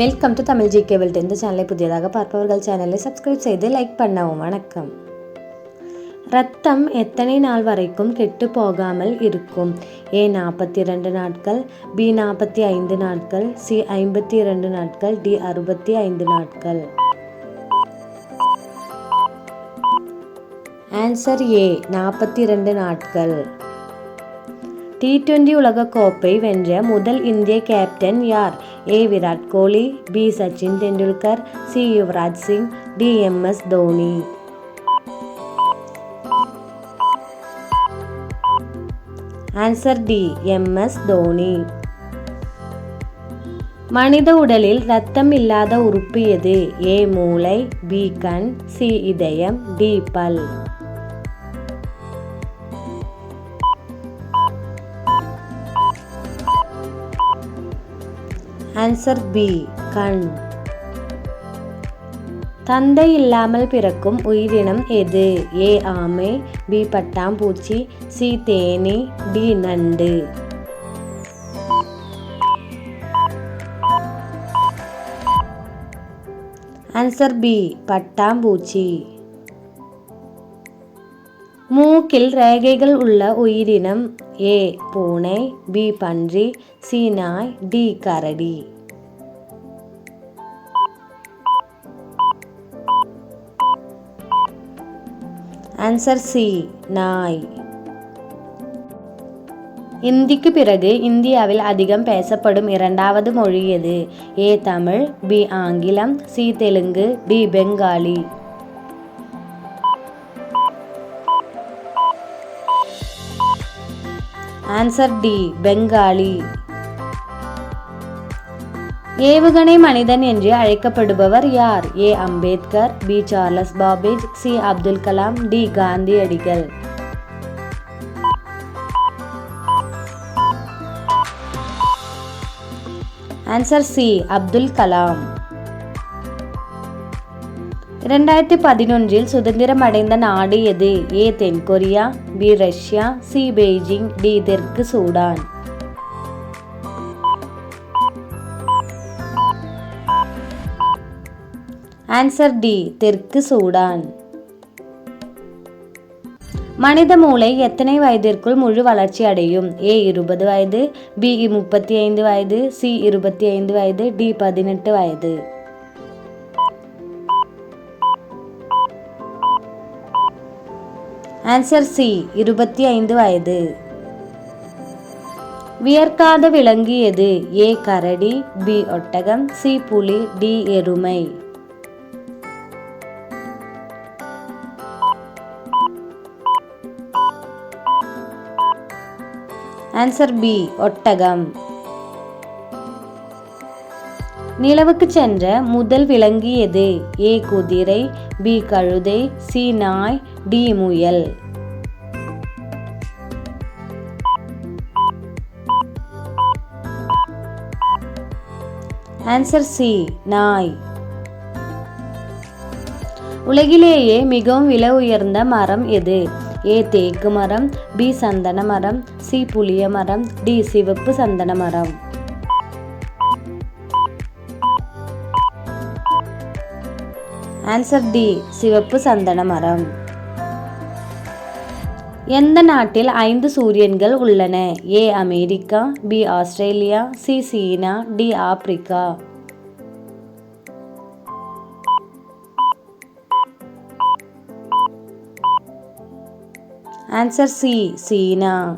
Welcome to Tamil G cable இந்த சேனலை புதியதாக பார்ப்பவர்கள் சேனலை சப்ஸ்கிரைப் செய்து லைக் பண்ணவும். வணக்கம். ரத்தம் எத்தனை நாள் வரைக்கும் கெட்டு போகாமல் இருக்கும்? ஏ நாற்பத்தி ரெண்டு நாட்கள் பி நாற்பத்தி ஐந்து நாட்கள் சி ஐம்பத்தி இரண்டு நாட்கள் டி அறுபத்தி ஐந்து நாட்கள். ஆன்சர் ஏ நாற்பத்தி ரெண்டு நாட்கள். டி டுவெண்டி உலகக்கோப்பை வென்ற முதல் இந்திய கேப்டன் யார்? A Virat Kohli B Sachin Tendulkar C Yuvraj Singh D M S Dhoni. Answer D M S Dhoni. மனித உடலில் ரத்தம் இல்லாத உறுப்பு எது? ஏ மூளை பி கண் சி இதயம் டி பல். ஆன்சர் பி கண். தந்தை இல்லாமல் பிறக்கும் உயிரினம் எது? ஏ ஆமை பி பட்டாம்பூச்சி சி தேனி டி நண்டு. ஆன்சர் பி பட்டாம்பூச்சி. மூக்கில் ரேகைகள் உள்ள உயிரினம். ஏ. பூனை பி. பன்றி சி. நாய் டி. கரடி. ஆன்சர் சி நாய். இந்திக்கு பிறகு இந்தியாவில் அதிகம் பேசப்படும் இரண்டாவது மொழி எது? ஏ. தமிழ் பி. ஆங்கிலம் C. Telugu D. Bengali. Answer D. Bengali. ஏவுகணை மனிதன் என்று அழைக்கப்படுபவர் யார்? A. Ambedkar B. Charles Babbage C. Abdul Kalam D. காந்தியடிகள். Answer C. அப்துல் கலாம். ரெண்டாயிரத்தி பதினொன்றில் சுதந்திரம் அடைந்த நாடு எது ஏ தென்கொரியா B Russia C Beijing D தெற்கு சூடான் ஆன்சர் டி தெற்கு சூடான் மனித மூளை எத்தனை வயதிற்குள் முழு வளர்ச்சி அடையும் ஏ இருபது வயது பி முப்பத்தி ஐந்து வயது சி இருபத்தி ஐந்து வயது டி பதினெட்டு வயது ஆன்சர் சி இருபத்தி ஐந்து வயது. வியர்க்காத விலங்கு எது? ஏ கரடி பி ஒட்டகம் சி புலி டி எருமை. ஆன்சர் பி ஒட்டகம். நிலவுக்கு சென்ற முதல் விலங்கு எது? ஏ குதிரை பி கழுதை சி நாய் டி முயல். ஆன்சர் சி நாய். உலகிலேயே மிகவும் விலை உயர்ந்த மரம் எது? ஏ தேக்கு மரம் பி சந்தன மரம் சி புளிய மரம் டி சிவப்பு சந்தன மரம். ஆன்சர் டி சிவப்பு சந்தன மரம். எந்த நாட்டில் ஐந்து சூரியன்கள் உள்ளன? A America B Australia C China D Africa. Answer C China.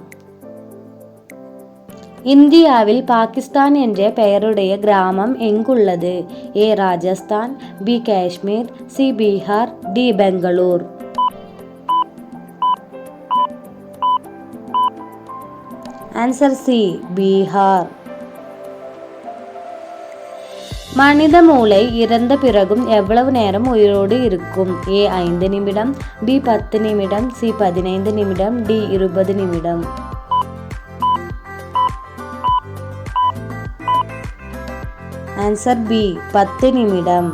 இந்தியாவில் பாகிஸ்தான் என்ற பெயருடைய கிராமம் எங்குள்ளது? A. Rajasthan B Kashmir C Bihar D Bangalore. Answer C Bihar. மனித மூளை இறந்த பிறகும் எவ்வளவு நேரம் உயிரோடு இருக்கும்? ஏ. ஐந்து நிமிடம் பி பத்து நிமிடம் சி பதினைந்து நிமிடம் டி இருபது நிமிடம். ஆன்சர் பி பத்து நிமிடம்.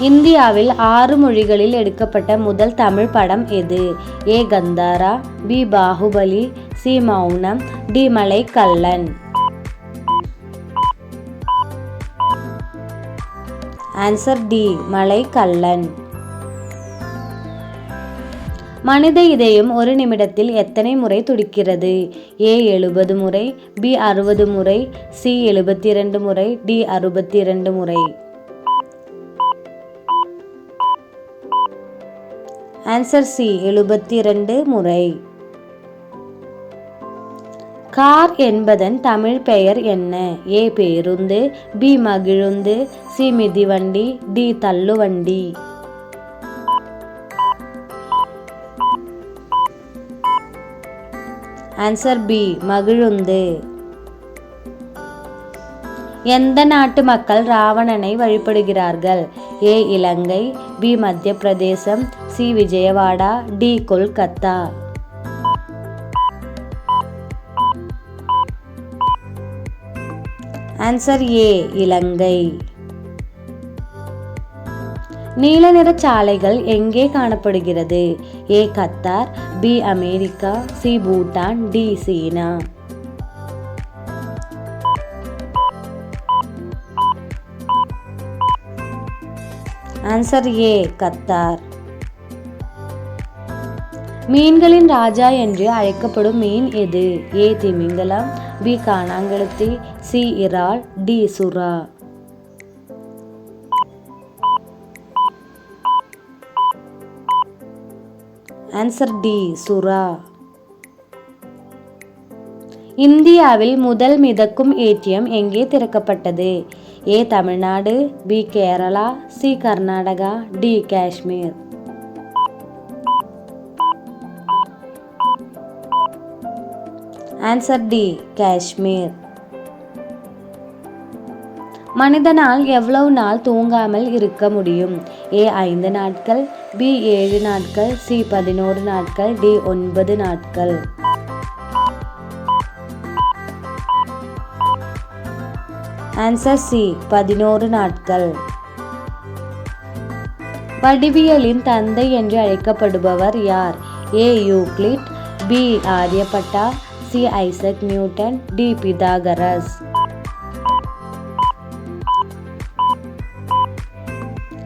இந்தியாவில் ஆறு மொழிகளில் எடுக்கப்பட்ட முதல் தமிழ் படம் எது? A Kantara B Baahubali C Mounam D Malai Kallan answer D Malai Kallan மனித இதயம் ஒரு நிமிடத்தில் எத்தனை முறை துடிக்கிறது? ஏ எழுபது முறை பி அறுபது முறை சி எழுபத்தி இரண்டு முறை டி அறுபத்தி இரண்டு முறை. ஆன்சர் சி எழுபத்தி இரண்டு முறை. கார் என்பதன் தமிழ் பெயர் என்ன? ஏ பேருந்து பி மகிழுந்து சி மிதிவண்டி டி தள்ளுவண்டி. ஆன்சர் பி மகிழுந்து. எந்த நாட்டு மக்கள் ராவணனை வழிபடுகிறார்கள்? ஏ Ilangai B Madhya Pradesh C Vijayawada D Kolkata. Answer A Ilangai. நீல நிற சாலைகள் எங்கே காணப்படுகிறது? A Qatar B America C Bhutan D China. Answer A Qatar. மீன்களின் ராஜா என்று அழைக்கப்படும் மீன் எது? ஏ திமிங்கலம் பி காணாங்கழுத்தி சி இறால் டி சுறா. ஆன்சர் டி சுறா இந்தியாவில் முதல் மிதக்கும் ஏடிஎம் எங்கே திறக்கப்பட்டது? A Tamil Nadu B Kerala C Karnataka D Kashmir. Answer D Kashmir. மனிதனால் எவ்வளவு நாள் தூங்காமல் இருக்க முடியும்? ஏ ஐந்து நாட்கள். பி ஏழு நாட்கள். சி பதினோரு நாட்கள். டி ஒன்பது நாட்கள். ஆன்சர் சி பதினோரு நாட்கள். வடிவியலின் தந்தை என்று அழைக்கப்படுபவர் யார்? A Euclid. B Aryabhata. C Isaac Newton. D Pythagoras.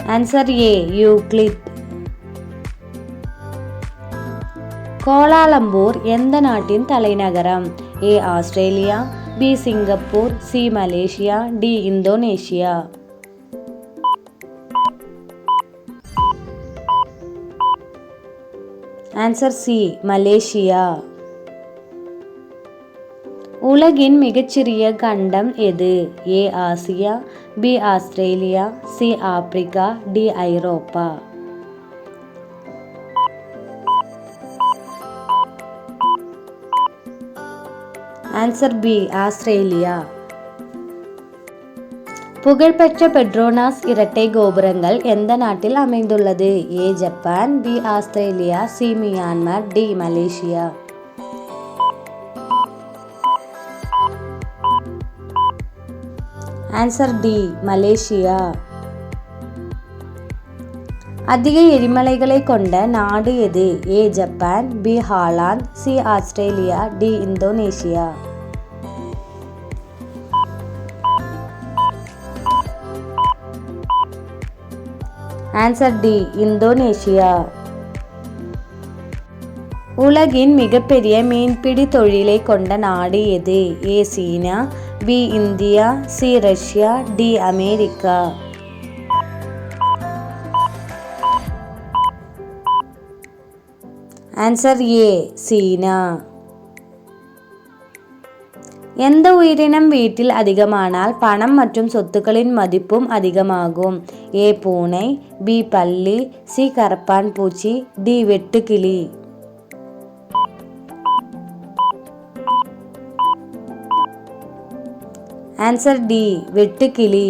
Answer A Euclid Kuala Lumpur எந்த நாட்டின் தலைநகரம் A Australia B Singapore C Malaysia D Indonesia answer C Malaysia உலகின் மிகச்சிறிய கண்டம் எது? A Asia B Australia C Africa D Europe. Answer B Australia. புகழ்பெற்ற Petronas இரட்டை கோபுரங்கள் எந்த நாட்டில் அமைந்துள்ளது? A Japan B Australia C Myanmar D Malaysia. Answer D Malaysia அதிக எரிமலைகளை கொண்ட நாடு எது? A Japan B Holland C Australia D Indonesia answer D Indonesia உலகின் மிகப்பெரிய மீன்பிடி தொழிலை கொண்ட நாடு எது? A China B India C Russia D America. Answer A China. எந்த உயிரினம் வீட்டில் அதிகமானால் பணம் மற்றும் சொத்துக்களின் மதிப்பும் அதிகமாகும்? ஏ பூனை பி பல்லி சி கரப்பான் பூச்சி டி வெட்டுக்கிளி. ஆன்சர் டி வெட்டுக்கிளி.